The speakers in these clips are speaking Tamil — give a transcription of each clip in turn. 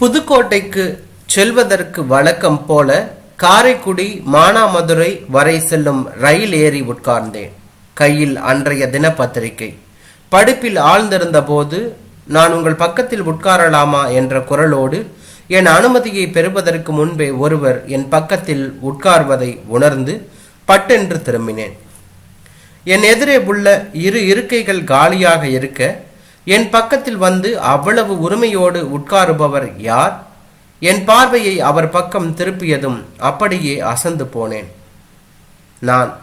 புதுக்கோட்டைக்கு செல்வதற்கு வழக்கம் போல காரைக்குடி மானாமதுரை வரை செல்லும் ரயில் ஏறி உட்கார்ந்தேன். கையில் அன்றைய தினப்பத்திரிகை. படிப்பில் ஆழ்ந்திருந்த போது நான் உங்கள் பக்கத்தில் உட்காரலாமா? என்ற குரலோடு என் அனுமதியை பெறுவதற்கு முன்பே ஒருவர் என் பக்கத்தில் உட்கார்வதை உணர்ந்து பட்டென்று திரும்பினேன். என் எதிரே உள்ள இரு இருக்கைகள் காலியாக இருக்க என் பக்கத்தில் வந்து அவ்வளவு உரிமையோடு உட்காருபவர் யார்? என் பார்வையை அவர் பக்கம் திருப்பியதும் அப்படியே அசந்து போனேன். நான்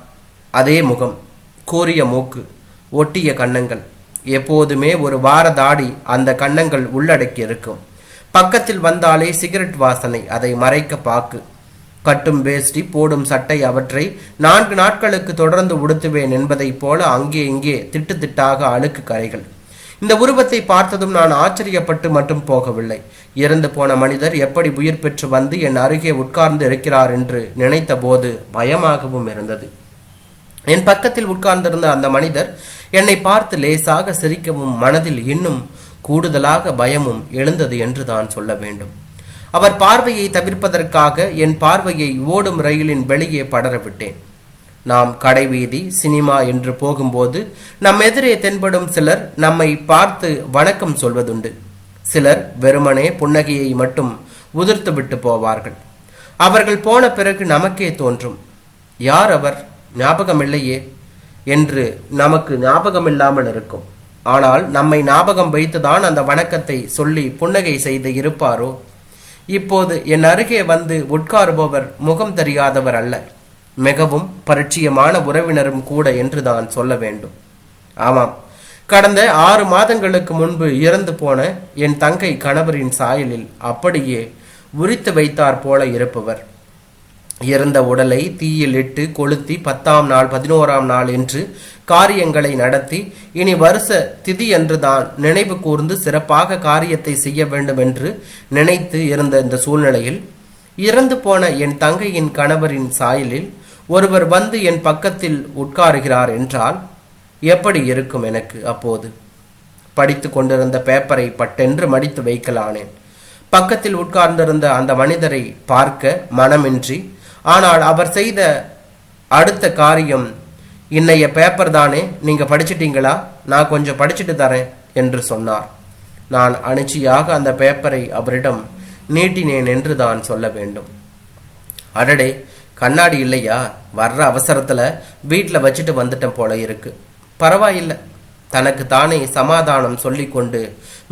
அதே முகம் கூறிய மூக்கு ஒட்டிய கன்னங்கள். எப்போதுமே ஒரு வார தாடி அந்த கன்னங்கள் உள்ளடக்கி இருக்கும். பக்கத்தில் வந்தாலே சிகரெட் வாசனை அதை மறைக்க பாக்கு. கட்டும் வேஷ்டி போடும் சட்டை அவற்றை நான்கு நாட்களுக்கு தொடர்ந்து உடுத்துவேன் என்பதைப் போல அங்கே இங்கே திட்டு திட்டாக அழுக்கு கரைகள். இந்த உருவத்தை பார்த்ததும் நான் ஆச்சரியப்பட்டு மட்டும் போகவில்லை. இறந்து போன மனிதர் எப்படி உயிர் பெற்று வந்து என் அருகே உட்கார்ந்து இருக்கிறார் என்று நினைத்த போது பயமாகவும் இருந்தது. என் பக்கத்தில் உட்கார்ந்திருந்த அந்த மனிதர் என்னை பார்த்து லேசாக சிரிக்கவும் மனதில் இன்னும் கூடுதலாக பயமும் எழுந்தது என்று தான் சொல்ல வேண்டும். அவர் பார்வையை தவிர்ப்பதற்காக என் பார்வையை ஓடும் ரயிலின் வெளியே படரவிட்டேன் நாம் கடைவீதி சினிமா என்று போகும்போது நம் எதிரே தென்படும் சிலர் நம்மை பார்த்து வணக்கம் சொல்வதுண்டு. சிலர் வெறுமனே புன்னகையை மட்டும் உதிர்த்து விட்டு போவார்கள். அவர்கள் போன பிறகு நமக்கே தோன்றும். யார் அவர்? ஞாபகமில்லையே. என்று நமக்கு ஞாபகமில்லாமல் இருக்கும். ஆனால் நம்மை ஞாபகம் வைத்துதான் அந்த வணக்கத்தை சொல்லி புன்னகை செய்து இருப்பாரோ? இப்போது என் அருகே வந்து உட்காருபவர் முகம் தெரியாதவர் அல்ல. மிகவும் பரிச்சயமான உறவினரும் கூட என்று தான் சொல்ல வேண்டும். ஆமாம். கடந்த ஆறு மாதங்களுக்கு முன்பு இறந்து போன என் தங்கை கணவரின் சாயலில் அப்படியே உரித்து வைத்தார் போல இருப்பவர். இறந்த உடலை தீயில் இட்டு கொளுத்தி பத்தாம் நாள் பதினோராம் நாள் என்று காரியங்களை நடத்தி இனி வருஷ திதி என்றுதான் நினைவு கூர்ந்து சிறப்பாக காரியத்தை செய்ய வேண்டும் என்று நினைத்து இருந்த இந்த சூழ்நிலையில் இறந்து போன என் தங்கையின் கணவரின் சாயலில் ஒருவர் வந்து என் பக்கத்தில் உட்காருகிறார் என்றால் எப்படி இருக்கும் எனக்கு அப்போது? படித்து கொண்டிருந்த பேப்பரை பட்டென்று மடித்து வைக்கலானேன். பக்கத்தில் உட்கார்ந்திருந்த அந்த மனிதரை பார்க்க மனமின்றி ஆனால் அவர் செய்த அடுத்த காரியம் இன்னைய பேப்பர் தானே? நீங்க படிச்சிட்டீங்களா? நான் கொஞ்சம் படிச்சுட்டு தரேன் என்று சொன்னார். நான் அனிச்சையாக அந்த பேப்பரை அவரிடம் நீட்டினேன் என்று தான் சொல்ல வேண்டும். அடடே! கண்ணாடி இல்லையா? வர்ற அவசரத்துல வீட்டில் வச்சுட்டு வந்துட்டேன் போல இருக்கு. பரவாயில்லை. தனக்கு தானே சமாதானம் சொல்லிக்கொண்டு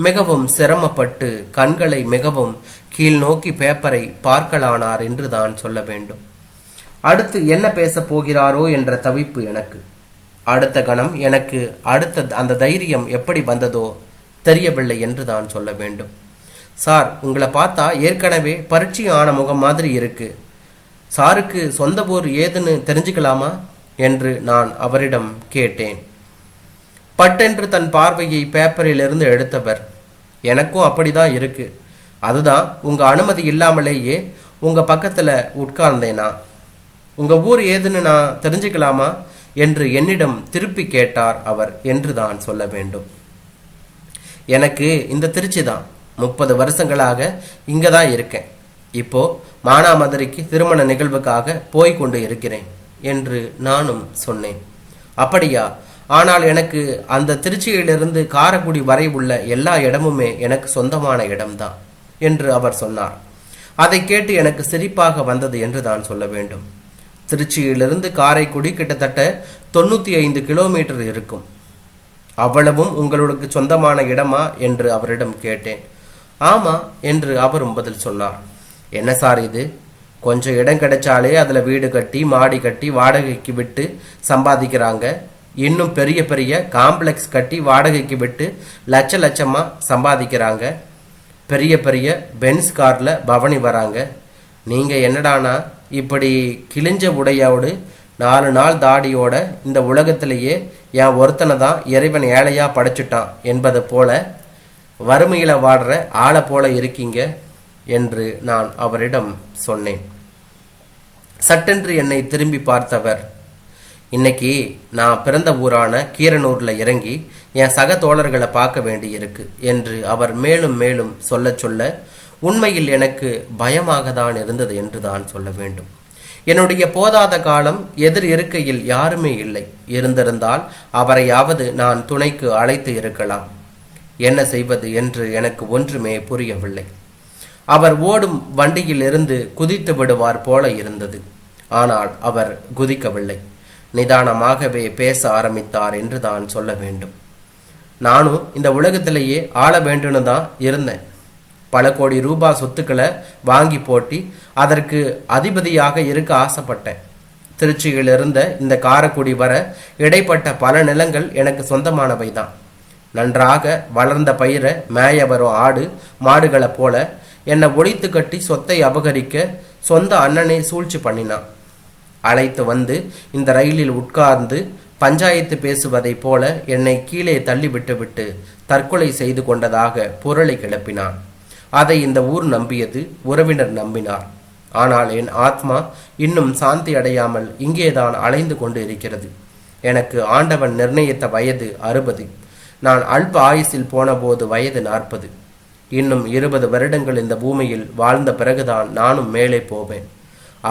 மிகவும் சிரமப்பட்டு கண்களை மிகவும் கீழ் நோக்கி பேப்பரை பார்க்கலானார் என்று தான் சொல்ல வேண்டும். அடுத்து என்ன பேசப் போகிறாரோ என்ற தவிப்பு எனக்கு. அடுத்த கணம் எனக்கு அடுத்த அந்த தைரியம் எப்படி வந்ததோ தெரியவில்லை என்று தான் சொல்ல வேண்டும். சார் உங்களை பார்த்தா ஏற்கனவே பரீட்சை ஆன முகம் மாதிரி இருக்கு. சாருக்கு சொந்த ஊர் ஏதுன்னு தெரிஞ்சுக்கலாமா? என்று நான் அவரிடம் கேட்டேன். பட்டென்று தன் பார்வையை பேப்பரிலிருந்து எடுத்தவர். எனக்கும் அப்படிதான் இருக்கு. அதுதான் உங்க அனுமதி இல்லாமலேயே உங்க பக்கத்துல உட்கார்ந்தேனா? உங்க ஊர் ஏதுன்னு நான் தெரிஞ்சுக்கலாமா? என்று என்னிடம் திருப்பி கேட்டார் அவர் என்று தான் சொல்ல வேண்டும். எனக்கு இந்த திருச்சி தான். முப்பது வருஷங்களாக இங்கே தான் இருக்கேன். இப்போ மானாமதுரைக்கு திருமண நிகழ்வுக்காக போய் கொண்டு இருக்கிறேன் என்று நானும் சொன்னேன். அப்படியா? ஆனால் எனக்கு அந்த திருச்சியிலிருந்து காரைக்குடி வரை உள்ள எல்லா இடமுமே எனக்கு சொந்தமான இடம்தான் என்று அவர் சொன்னார். அதை கேட்டு எனக்கு சிரிப்பாக வந்தது என்று தான் சொல்ல வேண்டும். திருச்சியிலிருந்து காரைக்குடி கிட்டத்தட்ட தொண்ணூற்றி ஐந்து கிலோமீட்டர் இருக்கும். அவ்வளவும் உங்களுக்கு சொந்தமான இடமா? என்று அவரிடம் கேட்டேன். ஆமா என்று அவரும் பதில் சொன்னார். என்ன சார் இது? கொஞ்சம் இடம் கிடைச்சாலே அதில் வீடு கட்டி மாடி கட்டி வாடகைக்கு விட்டு சம்பாதிக்கிறாங்க. இன்னும் பெரிய பெரிய காம்ப்ளெக்ஸ் கட்டி வாடகைக்கு விட்டு லட்ச லட்சமாக சம்பாதிக்கிறாங்க. பெரிய பெரிய பென்ஸ் காரில் பவனி வராங்க. நீங்கள் என்னடானா இப்படி கிழிஞ்ச உடையோடு நாலு நாள் தாடியோட இந்த உலகத்திலேயே என் ஒருத்தனை தான் இறைவன் ஏழையாக படைச்சிட்டான் என்பது போல வறுமையில் வாடுற ஆளை போல இருக்கீங்க. என்று நான் அவரிடம் சொன்னேன். சட்டென்று என்னை திரும்பி பார்த்தவர் இன்னைக்கு நான் பிறந்த ஊரான கீரனூரில் இறங்கி என் சக தோழர்களை பார்க்க வேண்டியிருக்கு என்று அவர் மேலும் மேலும் சொல்ல சொல்ல உண்மையில் எனக்கு பயமாக தான் இருந்தது என்று தான் சொல்ல வேண்டும். என்னுடைய போதாத காலம் எதிர் இருக்கையில் யாருமே இல்லை. இருந்திருந்தால் அவரையாவது நான் துணைக்கு அழைத்து இருக்கலாம். என்ன செய்வது என்று எனக்கு ஒன்றுமே புரியவில்லை. அவர் ஓடும் வண்டியில் இருந்து குதித்து விடுவார் போல இருந்தது. ஆனால் அவர் குதிக்கவில்லை. நிதானமாகவே பேச ஆரம்பித்தார் என்று தான் சொல்ல வேண்டும். நானும் இந்த உலகத்திலேயே ஆள வேண்டும்னு தான் இருந்தேன். பல கோடி ரூபா சொத்துக்களை வாங்கி போட்டி அதற்கு அதிபதியாக இருக்க ஆசைப்பட்டேன். திருச்சியில் இருந்த இந்த காரக்குடி வர இடைப்பட்ட பல நிலங்கள் எனக்கு சொந்தமானவை தான் நன்றாக வளர்ந்த பயிரை மேய வரும் ஆடு மாடுகளைப் போல என்னை ஒழித்து கட்டி சொத்தை அபகரிக்க சொந்த அண்ணனை சூழ்ச்சி பண்ணினான். அழைத்து வந்து இந்த ரயிலில் உட்கார்ந்து பஞ்சாயத்து பேசுவதைப் போல என்னை கீழே தள்ளிவிட்டுவிட்டு தற்கொலை செய்து கொண்டதாக புரளை கிளப்பினான். அதை இந்த ஊர் நம்பியது உறவினர் நம்பினார். ஆனால் என் ஆத்மா இன்னும் சாந்தி அடையாமல் இங்கேதான் அலைந்து கொண்டு இருக்கிறது எனக்கு ஆண்டவன் நிர்ணயித்த வயது அறுபது. நான் அல்ப ஆயுசில் போனபோது வயது நாற்பது. இன்னும் இருபது வருடங்கள் இந்த பூமியில் வாழ்ந்த பிறகுதான் நானும் மேலே போவேன்.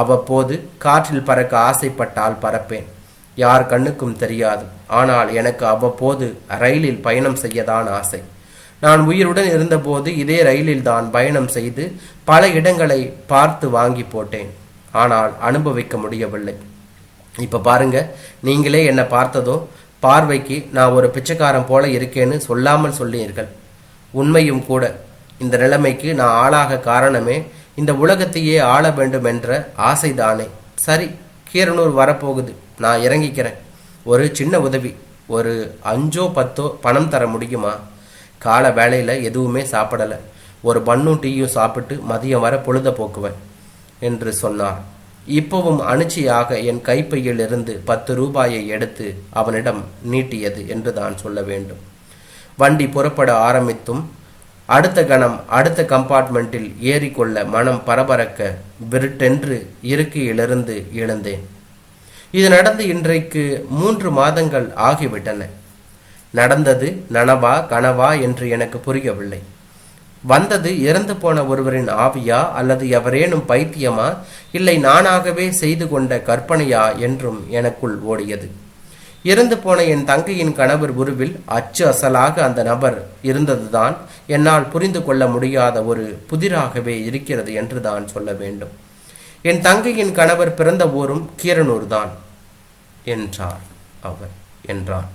அவ்வப்போது காற்றில் பறக்க ஆசைப்பட்டால் பறப்பேன். யார் கண்ணுக்கும் தெரியாது. ஆனால் எனக்கு அவ்வப்போது ரயிலில் பயணம் செய்யதான் ஆசை. நான் உயிருடன் இருந்தபோது இதே ரயிலில் தான் பயணம் செய்து பல இடங்களை பார்த்து வாங்கி போட்டேன். ஆனால் அனுபவிக்க முடியவில்லை. இப்ப பாருங்க நீங்களே என்னை பார்த்ததும் பார்வைக்கு நான் ஒரு பிச்சைக்காரன் போல இருக்கேன்னு சொல்லாமல் சொல்லீர்கள் உண்மையும் கூட. இந்த நிலைமைக்கு நான் ஆளாக காரணமே இந்த உலகத்தையே ஆள வேண்டும் என்ற ஆசைதானே. சரி கீரனூர் வரப்போகுது. நான் இறங்கிக்கிறேன். ஒரு சின்ன உதவி. ஒரு அஞ்சோ பத்தோ பணம் தர முடியுமா? கால வேலையில் எதுவுமே சாப்பிடலை. ஒரு பன்னும் டீயும் சாப்பிட்டு மதியம் வர பொழுத போக்குவேன் என்று சொன்னார். இப்பவும் அனுச்சியாக என் கைப்பையில் இருந்து பத்து ரூபாயை எடுத்து அவனிடம் நீட்டியது என்று தான் சொல்ல வேண்டும். வண்டி புறப்பட ஆரம்பித்தும் அடுத்த கணம் அடுத்த கம்பார்ட்மெண்ட்டில் ஏறிக்கொள்ள மனம் பரபரக்க விருட்டென்று இருக்கையிலிருந்து எழுந்தேன். இது நடந்து இன்றைக்கு மூன்று மாதங்கள் ஆகிவிட்டன. நடந்தது நனவா கனவா என்று எனக்கு புரியவில்லை. வந்தது இறந்து போன ஒருவரின் ஆவியா அல்லது எவரேனும் பைத்தியமா? இல்லை நானாகவே செய்து கொண்ட கற்பனையா என்றும் எனக்குள் ஓடியது. இறந்து போன என் தங்கையின் கணவர் உருவில் அச்சு அசலாக அந்த நபர் இருந்ததுதான் என்னால் புரிந்து கொள்ள முடியாத ஒரு புதிராகவே இருக்கிறது என்று தான் சொல்ல வேண்டும். என் தங்கையின் கணவர் பிறந்த ஊரும் கீரனூர் தான் என்றார் அவர் என்றான்